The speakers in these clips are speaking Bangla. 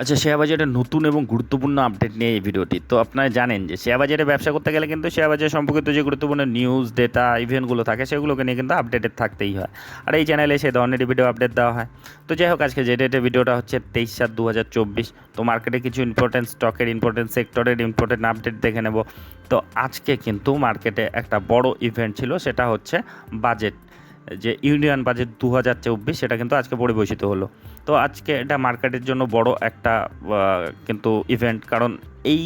আচ্ছা শেয়ার বাজারের নতুন এবং গুরুত্বপূর্ণ আপডেট নিয়ে এই ভিডিওটি। তো আপনারা জানেন যে শেয়ার বাজারে ব্যবসা করতে গেলে কিন্তু শেয়ার বাজার সম্পর্কিত যে গুরুত্বপূর্ণ নিউজ ডেটা ইভেন্টগুলো থাকে, সেগুলোকে নিয়ে কিন্তু আপডেটেড থাকতেই হয়। আর এই চ্যানেলে সেই ধরনের ভিডিও আপডেট দেওয়া হয়। তো যাই হোক, আজকে যে ডেটের ভিডিওটা হচ্ছে তেইশ সাত দু হাজার চব্বিশ। তো মার্কেটে কিছু ইম্পর্টেন্ট স্টকের ইম্পর্টেন্ট সেক্টরের ইম্পর্টেন্ট আপডেট দেখে নেব। তো আজকে কিন্তু মার্কেটে একটা বড় ইভেন্ট ছিল, সেটা হচ্ছে বাজেট যে ইউনিয়ন বাজেট দু হাজার চব্বিশ, সেটা কিন্তু আজকে পরিবেশিত হলো। তো আজকে এটা মার্কেটের জন্য বড় একটা কিন্তু ইভেন্ট কারণ এই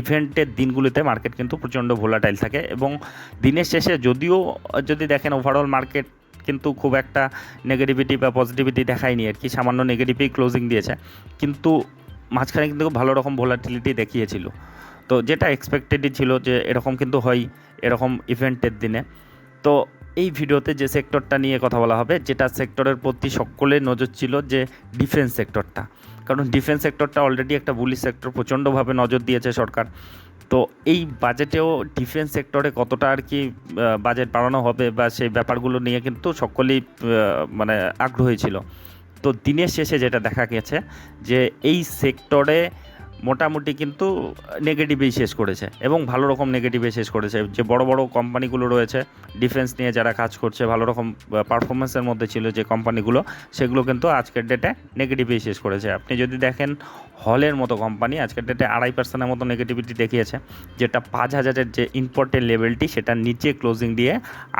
ইভেন্টের দিনগুলিতে মার্কেট কিন্তু প্রচণ্ড ভোলাটাইল থাকে এবং দিনের শেষে যদিও, যদি দেখেন ওভারঅল মার্কেট কিন্তু খুব একটা নেগেটিভিটি বা পজিটিভিটি দেখায়নি আর কি, সামান্য নেগেটিভই ক্লোজিং দিয়েছে। কিন্তু মাঝখানে কিন্তু খুব ভালো রকম ভোলাটিলিটি দেখিয়েছিল। তো যেটা এক্সপেক্টেডই ছিল যে এরকম কিন্তু হয়, এরকম ইভেন্টের দিনে। তো এই ভিডিওতে যে সেক্টরটা নিয়ে কথা বলা হবে, যেটা সেক্টরের প্রতি সকলের নজর ছিল যে ডিফেন্স সেক্টরটা। কারণ ডিফেন্স সেক্টরটা অলরেডি একটা বুলি সেক্টর প্রচণ্ডভাবে নজর দিয়েছে সরকার। তো এই বাজেটেও ডিফেন্স সেক্টরে কতটা আর কি বাজেট বাড়ানো হবে বা সেই ব্যাপারগুলো নিয়ে কিন্তু সকলেই মানে আগ্রহী ছিল। তো দিনের শেষে যেটা দেখা গেছে যে এই সেক্টরে মোটামুটি কিন্তু নেগেটিভেই শেষ করেছে এবং ভালো রকম নেগেটিভে শেষ করেছে। যে বড় বড় কোম্পানিগুলো রয়েছে ডিফেন্স নিয়ে যারা কাজ করছে, ভালো রকম পারফরমেন্সের মধ্যে ছিল যে কোম্পানিগুলো সেগুলো কিন্তু আজকের ডেটে নেগেটিভেই শেষ করেছে। আপনি যদি দেখেন হলের মতো কোম্পানি আজকের ডেটে আড়াই পার্সেন্টের মতো নেগেটিভিটি দেখিয়েছে, যেটা পাঁচ হাজারের যে ইম্পর্টেন্ট লেভেলটি সেটা নিচে ক্লোজিং দিয়ে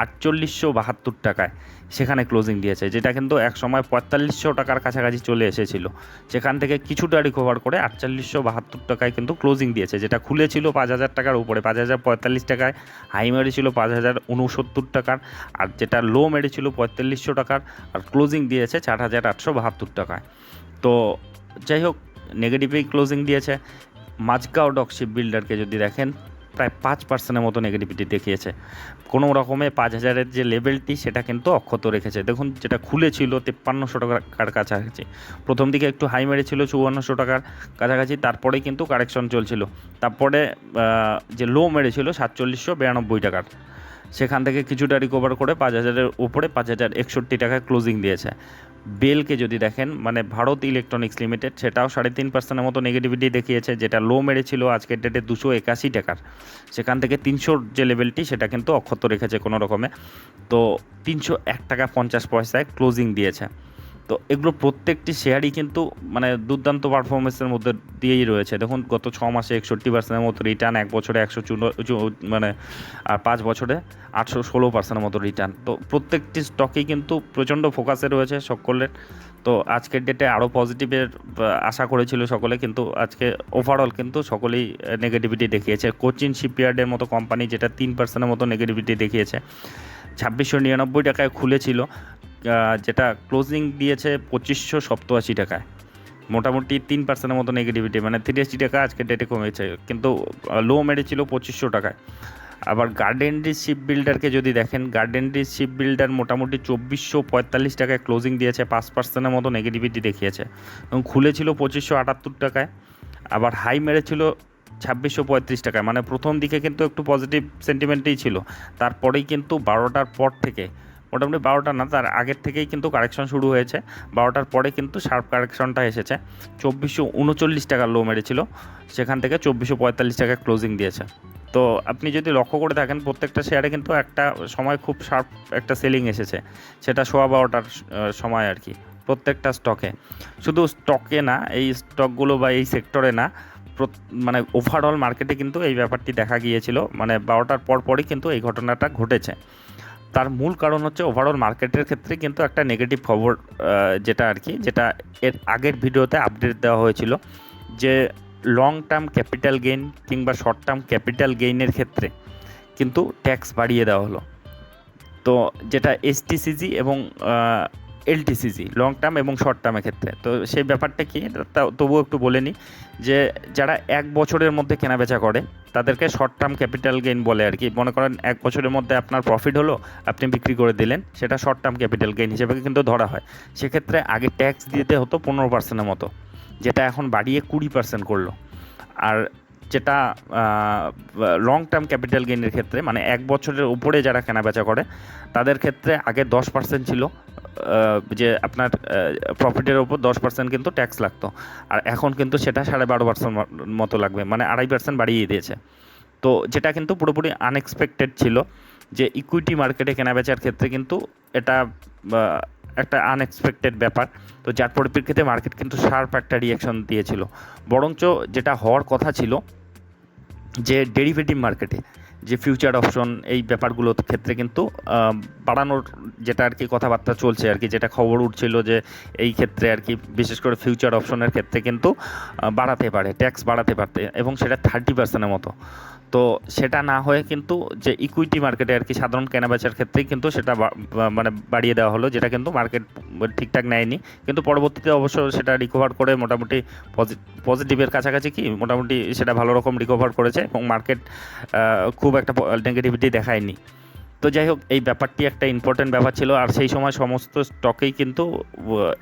আটচল্লিশশো বাহাত্তর টাকায় সেখানে ক্লোজিং দিয়েছে, যেটা কিন্তু এক সময় পঁয়তাল্লিশশো টাকার কাছাকাছি চলে এসেছিল। সেখান থেকে কিছুটা রিকভার করে আটচল্লিশশো বাহাত্তর টাকায় কিন্তু ক্লোজিং দিয়েছে, যেটা খুলেছিল পাঁচ হাজার টাকার উপরে। পাঁচ হাজার পঁয়তাল্লিশ টাকায় হাই মেরেছিল পাঁচ হাজার উনসত্তর টাকার, আর যেটা লো মেরেছিল পঁয়তাল্লিশশো টাকার, আর ক্লোজিং দিয়েছে চার হাজার আটশো বাহাত্তর টাকায়। তো যাই হোক নেগেটিভেই ক্লোজিং দিয়েছে। মাঝগাঁও ডক শিপ বিল্ডারকে যদি দেখেন, প্রায় পাঁচ পার্সেন্টের মতো নেগেটিভিটি দেখিয়েছে। কোনো রকমে পাঁচ হাজারের যে লেভেলটি সেটা কিন্তু অক্ষত রেখেছে। দেখুন, যেটা খুলেছিল তেপ্পান্নশো টাকার কাছাকাছি। প্রথম দিকে একটু হাই মেরেছিল চুয়ান্নশো টাকার কাছাকাছি তারপরে কিন্তু কারেকশন চলছিল। তারপরে যে লো মেরেছিল সাতচল্লিশশো বিরানব্বই টাকার। সেখান থেকে কিছুটা রিকভার করে পাঁচ হাজারের উপরে পাঁচ হাজার একষট্টি টাকায় ক্লোজিং দিয়েছে। বেলকে যদি দেখেন মানে ভারত ইলেকট্রনিক্স লিমিটেড, সেটাও সাড়ে তিন পার্সেন্টের মতো নেগেটিভিটি দেখিয়েছে, যেটা লো মেরেছিল আজকের ডেটে দুশো একাশি টাকার। সেখান থেকে তিনশোর যে লেভেলটি সেটা কিন্তু অক্ষত রেখেছে কোনো রকমে। তো তিনশো এক টাকা পঞ্চাশ পয়সায় ক্লোজিং দিয়েছে। তো এগুলো প্রত্যেকটি শেয়ারই কিন্তু মানে দুর্দান্ত পারফরমেন্সের মধ্যে দিয়েই রয়েছে। দেখুন, গত ছ মাসে একষট্টি পার্সেন্টের মতো রিটার্ন এক বছরে একশো মানে আর পাঁচ বছরে আটশো ষোলো পার্সেন্টের মতো রিটার্ন তো প্রত্যেকটি স্টকেই কিন্তু প্রচণ্ড ফোকাসে রয়েছে সকলের। তো আজকের ডেটে আরও পজিটিভের আশা করেছিল সকলে, কিন্তু আজকে ওভারঅল কিন্তু সকলেই নেগেটিভিটি দেখিয়েছে। কোচিন শিপইয়ার্ডের মতো কোম্পানি যেটা তিন পার্সেন্টের মতো নেগেটিভিটি দেখিয়েছে। ছাব্বিশশো নিরানব্বই টাকায় খুলেছিল। যেটা ক্লোজিং দিয়েছে পঁচিশশো সপ্তআশি টাকায়। মোটামুটি তিন পার্সেন্টের মতো নেগেটিভিটি মানে থ্রি তিরাশি টাকা আজকে ডেটে কমেছে, কিন্তু লো মেরেছিল পঁচিশশো টাকায়। আবার গার্ডেনরি শিপ বিল্ডারকে যদি দেখেন গার্ডেনরি শিপ বিল্ডার মোটামুটি চব্বিশশো পঁয়তাল্লিশ টাকায় ক্লোজিং দিয়েছে, পাঁচ পার্সেন্টের মতো নেগেটিভিটি দেখিয়েছে। এবং খুলেছিল পঁচিশশো আটাত্তর টাকায়, আবার হাই মেরেছিল ছাব্বিশশো পঁয়ত্রিশ টাকায়। মানে প্রথম দিকে কিন্তু একটু পজিটিভ সেন্টিমেন্টেই ছিল, তারপরেই কিন্তু বারোটার পর থেকে মোটামুটি বারোটা না, তার আগের থেকেই কিন্তু কারেকশন শুরু হয়েছে। বারোটার পরে কিন্তু শার্প কারেকশনটা এসেছে। চব্বিশশো উনচল্লিশ টাকা লো মেরেছিল। সেখান থেকে চব্বিশশো পঁয়তাল্লিশ টাকা ক্লোজিং দিয়েছে। তো আপনি যদি লক্ষ্য করে থাকেন প্রত্যেকটা শেয়ারে কিন্তু একটা সময় খুব শার্প একটা সেলিং এসেছে। সেটা সোয়া বারোটার সময় আর কি, প্রত্যেকটা স্টকে শুধু স্টকে না, এই স্টকগুলো বা এই সেক্টরে না মানে ওভারঅল মার্কেটে কিন্তু এই ব্যাপারটি দেখা গিয়েছিল। মানে বারোটার পর পরই কিন্তু এই ঘটনাটা ঘটেছে। তার মূল কারণ হচ্ছে ওভারঅল মার্কেটের ক্ষেত্রে কিন্তু একটা নেগেটিভ খবর যেটা আর কি, যেটা এর আগের ভিডিওতে আপডেট দেওয়া হয়েছিল যে লং টার্ম ক্যাপিটাল গেইন কিংবা শর্ট টার্ম ক্যাপিটাল গেইনের ক্ষেত্রে কিন্তু ট্যাক্স বাড়িয়ে দেওয়া হলো। তো যেটা এসটিসিজি এবং এলটিসিজি লং টার্ম এবং শর্ট টার্মের ক্ষেত্রে। তো সেই ব্যাপারটা কি তবুও একটু বলে নিই যে, যারা এক বছরের মধ্যে কেনাবেচা করে, তাদেরকে শর্ট টার্ম ক্যাপিটাল গেইন বলে আর কি। মনে করেন এক বছরের মধ্যে আপনার প্রফিট হলো, আপনি বিক্রি করে দিলেন, সেটা শর্ট টার্ম ক্যাপিটাল গেইন হিসেবে কিন্তু ধরা হয়। সেক্ষেত্রে আগে ট্যাক্স দিতে হতো পনেরো পার্সেন্টের মতো, যেটা এখন বাড়িয়ে কুড়ি পার্সেন্ট করল। আর যেটা লং টার্ম ক্যাপিটাল গেইনের ক্ষেত্রে মানে এক বছরের উপরে যারা কেনাবেচা করে, তাদের ক্ষেত্রে আগে দশ পার্সেন্ট ছিল যে আপনার প্রফিটের ওপর দশ পার্সেন্ট কিন্তু ট্যাক্স লাগতো। আর এখন কিন্তু সেটা সাড়ে বারো পার্সেন্ট মতো লাগবে মানে আড়াই পার্সেন্ট বাড়িয়ে দিয়েছে। তো যেটা কিন্তু পুরোপুরি আনএক্সপেক্টেড ছিল যে ইকুইটি মার্কেটে কেনাবেচার ক্ষেত্রে কিন্তু এটা একটা আনএক্সপেক্টেড ব্যাপার। তো যার পরিপ্রেক্ষিতে মার্কেট কিন্তু শার্প একটা রিয়াকশন দিয়েছিল। বরঞ্চ যেটা হওয়ার কথা ছিল যে ডেরিভেটিভ মার্কেটে যে ফিউচার অপশন এই ব্যাপারগুলোর ক্ষেত্রে কিন্তু বাড়ানোর যেটা আর কি কথাবার্তা চলছে আর কি, যেটা খবর উঠছিল যে এই ক্ষেত্রে আর কি বিশেষ করে ফিউচার অপশনের ক্ষেত্রে কিন্তু বাড়াতে পারে ট্যাক্স বাড়াতে পারতে এবং সেটা থার্টি পার্সেন্টের মতো। তো সেটা না হয়ে কিন্তু যে ইকুইটি মার্কেটে আর কি সাধারণ কেনাবেচার ক্ষেত্রেই কিন্তু সেটা মানে বাড়িয়ে দেওয়া হলো, যেটা কিন্তু মার্কেট ঠিকঠাক নেয়নি। কিন্তু পরবর্তীতে অবশ্য সেটা রিকভার করে মোটামুটি পজিটিভের কাছাকাছি কি মোটামুটি সেটা ভালো রকম রিকভার করেছে এবং মার্কেট খুব একটা নেগেটিভিটি দেখায়নি। তো যাই হোক, এই ব্যাপারটি একটা ইম্পর্টেন্ট ব্যাপার ছিল। আর সেই সময় সমস্ত স্টকেই কিন্তু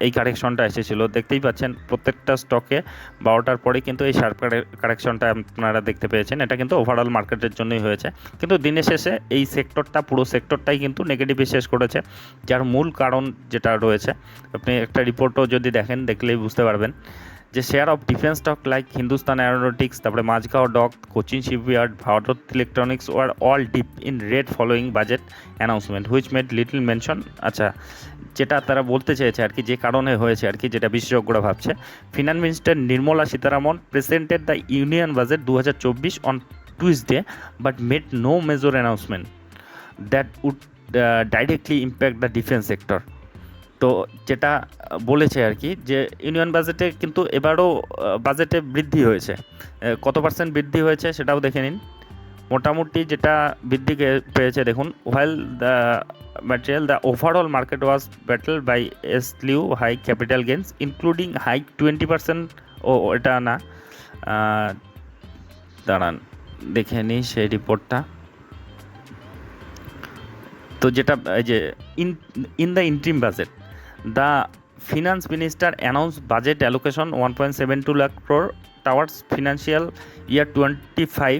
এই কারেকশনটা এসেছিল। দেখতেই পাচ্ছেন, প্রত্যেকটা স্টকে বারোটার পরে কিন্তু এই শার্প কারেকশনটা আপনারা দেখতে পেয়েছেন। এটা কিন্তু ওভারঅল মার্কেটের জন্যই হয়েছে। কিন্তু দিনের শেষে এই সেক্টরটা পুরো সেক্টরটাই কিন্তু নেগেটিভে শেষ করেছে। যার মূল কারণ যেটা রয়েছে, আপনি একটা রিপোর্টও যদি দেখেন, দেখলেই বুঝতে পারবেন। যে share of defence stock like Hindustan aeronautics তারপরে Mazagaon dock Cochin shipyard Bharat electronics were all dip in red following budget announcement which made little mention আচ্ছা যেটা তারা বলতে চেয়েছে আর কি, যে কারণে হয়েছে আর কি, যেটা বিশেষজ্ঞরা ভাবছে। Finance minister Nirmala Sitharaman presented the union budget দু হাজার চব্বিশ on Tuesday but made no major announcement that would directly impact the defence sector তো যেটা বলেছে আর কি যে ইউনিয়ন বাজেটে কিন্তু এবারও বাজেটে বৃদ্ধি হয়েছে। কত পার্সেন্ট বৃদ্ধি হয়েছে সেটাও দেখে নিন। মোটামুটি যেটা বৃদ্ধি পেয়েছে দেখুন while the material the overall market was battle by slew high capital gains including high twenty percent ও, এটা না। দাঁড়ান, দেখে নিই সেই রিপোর্টটা তো যেটা, এই যে in in the interim budget the finance minister announce budget allocation one point seven two lakh crore towards financial year twenty five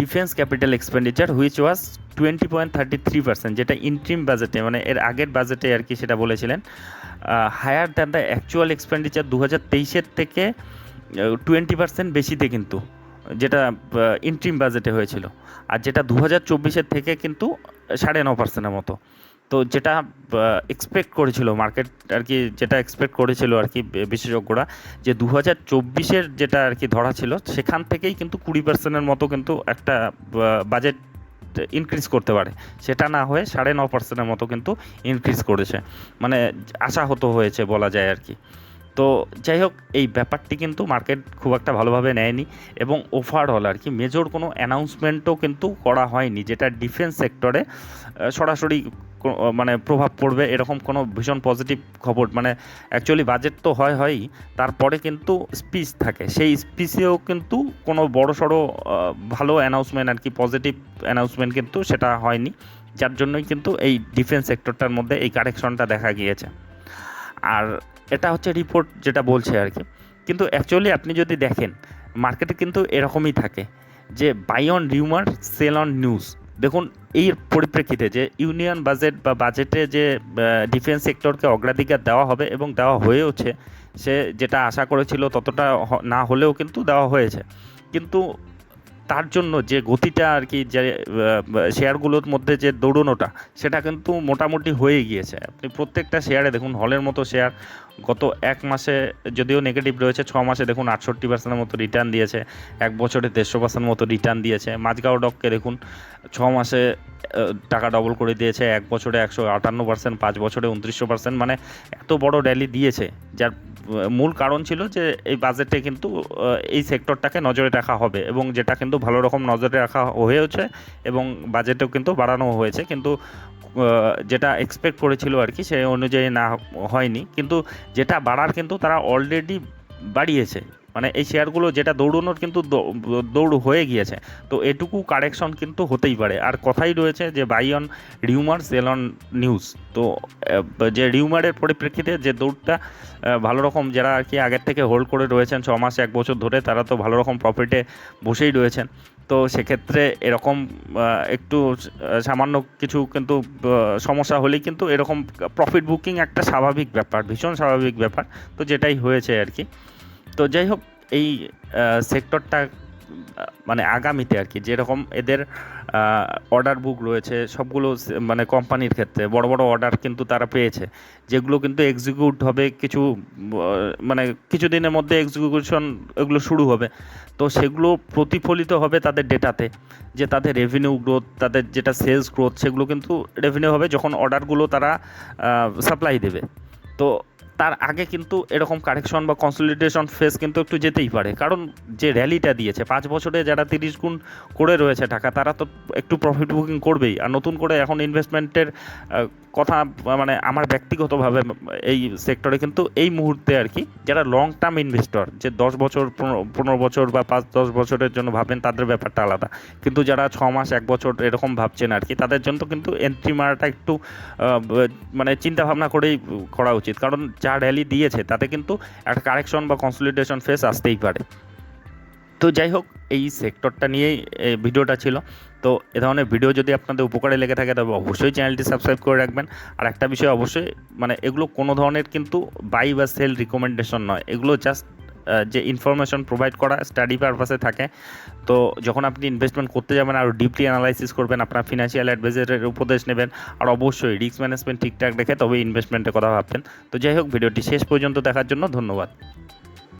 defence capital expenditure which was twenty point thirty three percent যেটা ইন্ট্রিম বাজেটে মানে এর আগের বাজেটে আর কি সেটা বলেছিলেন। Higher than the actual expenditure দু হাজার তেইশের থেকে টোয়েন্টি পার্সেন্ট বেশিতে কিন্তু, যেটা ইন্ট্রিম বাজেটে হয়েছিল। আর যেটা দু হাজার চব্বিশের থেকে কিন্তু সাড়ে ন পার্সেন্টের মতো। তো যেটা এক্সপেক্ট করেছিল মার্কেট আর কি যেটা এক্সপেক্ট করেছিল আর কি বিশেষজ্ঞরা যে দু হাজার চব্বিশের যেটা আর কি ধরা ছিল, সেখান থেকেই কিন্তু কুড়ি পার্সেন্টের মতো কিন্তু একটা বাজেট ইনক্রিজ করতে পারে। সেটা না হয়ে সাড়ে ন পার্সেন্টের মতো কিন্তু ইনক্রিজ করেছে। মানে আশাহত হয়েছে বলা যায় আর কি তো যাই হোক, এই ব্যাপারটি কিন্তু মার্কেট খুব একটা ভালোভাবে নেয়নি এবং ওভারঅল আর কি মেজর কোনো অ্যানাউন্সমেন্টও কিন্তু করা হয়নি, যেটা ডিফেন্স সেক্টরে সরাসরি মানে প্রভাব পড়বে এরকম কোনো ভীষণ পজিটিভ খবর। মানে অ্যাকচুয়ালি বাজেট তো হয়, হয়ই, তারপরে কিন্তু স্পিচ থাকে। সেই স্পিচেও কিন্তু কোনো বড় সড়ো ভালো অ্যানাউন্সমেন্ট আর কি পজিটিভ অ্যানাউন্সমেন্ট কিন্তু সেটা হয়নি। যার জন্যই কিন্তু এই ডিফেন্স সেক্টরটার মধ্যে এই কারেকশনটা দেখা গিয়েছে। আর এটা হচ্ছে রিপোর্ট যেটা বলছে আর কি কিন্তু অ্যাকচুয়ালি আপনি যদি দেখেন মার্কেটে কিন্তু এরকমই থাকে যে buy on rumour sell on news দেখুন এই পরিপ্রেক্ষিতে যে ইউনিয়ন বাজেট বা বাজেটে যে ডিফেন্স সেক্টরকে অগ্রাধিকার দেওয়া হবে এবং দেওয়া হয়েওছে, সে যেটা আশা করেছিল ততটা না হলেও কিন্তু দেওয়া হয়েছে। কিন্তু তার জন্য যে গতিটা আর কি যে শেয়ারগুলোর মধ্যে যে দৌড়নোটা, সেটা কিন্তু মোটামুটি হয়ে গিয়েছে। আপনি প্রত্যেকটা শেয়ারে দেখুন, হলের মতো শেয়ার গত এক মাসে যদিও নেগেটিভ রয়েছে, ছ মাসে দেখুন আটষট্টি পার্সেন্টের মতো রিটার্ন দিয়েছে, এক বছরে দেড়শো পার্সেন্ট মতো রিটার্ন দিয়েছে। মাঝগাঁও ডককে দেখুন, ছ মাসে টাকা ডবল করে দিয়েছে, এক বছরে একশো আটান্ন পার্সেন্ট পাঁচ বছরে উনত্রিশশো পার্সেন্ট মানে এত বড় র্যালি দিয়েছে, যার মূল কারণ ছিল যে এই বাজেটে কিন্তু এই সেক্টরটাকে নজরে রাখা হবে এবং যেটা কিন্তু ভালো রকম নজরে রাখা হয়েওছে এবং বাজেটেও কিন্তু বাড়ানো হয়েছে। কিন্তু যেটা এক্সপেক্ট করেছিল আর কি সেই অনুযায়ী না হয়নি। কিন্তু যেটা বাড়ার কিন্তু তারা অলরেডি বাড়িয়েছে। মানে এই শেয়ারগুলো যেটা দৌড়নোর কিন্তু দৌড় হয়ে গিয়েছে। তো এটুকু কারেকশন কিন্তু হতেই পারে। আর কথাই রয়েছে যে buy on rumour sell on news তো যে রিউমারের পরিপ্রেক্ষিতে যে দৌড়টা ভালো রকম যারা আর কি আগের থেকে হোল্ড করে রয়েছেন, ছ মাস, এক বছর ধরে, তারা তো ভালো রকম প্রফিটে বসেই রয়েছেন। তো সেক্ষেত্রে এরকম একটু সামান্য কিছু কিন্তু সমস্যা হলেই কিন্তু এরকম প্রফিট বুকিং একটা স্বাভাবিক ব্যাপার, ভীষণ স্বাভাবিক ব্যাপার। তো যেটাই হয়েছে আর কি। তো যাই হোক, এই সেক্টরটা মানে আগামীতে আর কি, যেরকম এদের অর্ডার বুক রয়েছে, সবগুলো মানে কোম্পানির ক্ষেত্রে, বড় বড় অর্ডার কিন্তু তারা পেয়েছে, যেগুলো কিন্তু এক্সিকিউট হবে কিছু মানে কিছু দিনের মধ্যে এক্সিকিউশন এগুলো শুরু হবে, তো সেগুলো প্রতিফলিত হবে তাদের ডেটাতে যে তাদের রেভিনিউ গ্রোথ তাদের যেটা সেলস গ্রোথ সেগুলো কিন্তু রেভিনিউ হবে যখন অর্ডারগুলো তারা সাপ্লাই দেবে, তো তার আগে কিন্তু এরকম কারেকশন বা কনসলিডেশন ফেস কিন্তু একটু যেতেই পারে। কারণ যে র্যালিটা দিয়েছে, পাঁচ বছরে যারা তিরিশ গুণ করে রয়েছে টাকা, তারা তো একটু প্রফিট বুকিং করবেই। আর নতুন করে এখন ইনভেস্টমেন্টের কথা মানে আমার ব্যক্তিগতভাবে এই সেক্টরে কিন্তু এই মুহূর্তে আর কি, যারা লং টার্ম ইনভেস্টর যে দশ বছর, পনেরো বছর বা পাঁচ, দশ বছরের জন্য ভাবেন, তাদের ব্যাপারটা আলাদা। কিন্তু যারা ছ মাস, এক বছর এরকম ভাবছেন আর কি, তাদের জন্য কিন্তু এন্ট্রি মারাটা একটু মানে চিন্তা ভাবনা করেই করা উচিত। কারণ যা র্যালি দিয়েছে, তাতে কিন্তু একটা কারেকশন বা কনসলিডেশন ফেস আসতেই পারে। তো যাই হোক, এই সেক্টরটা নিয়েই ভিডিওটা ছিল। তো এ ধরনের ভিডিও যদি আপনাদের উপকারে লেগে থাকে, তবে অবশ্যই চ্যানেলটি সাবস্ক্রাইব করে রাখবেন। আর একটা বিষয় অবশ্যই মানে এগুলো কোনো ধরনের কিন্তু বাই বা সেল রিকমেন্ডেশন নয়। এগুলো জাস্ট যে ইনফরমেশন প্রোভাইড করা স্টাডি পারপাসে থাকে। তো যখন আপনি ইনভেস্টমেন্ট করতে যাবেন আরও ডিপলি অ্যানালাইসিস করবেন, আপনার ফিনান্সিয়াল অ্যাডভাইজারের উপদেশ নেবেন, আর অবশ্যই রিস্ক ম্যানেজমেন্ট ঠিকঠাক রেখে তবে ইনভেস্টমেন্টের কথা ভাববেন। তো যাই হোক, ভিডিওটি শেষ পর্যন্ত দেখার জন্য ধন্যবাদ।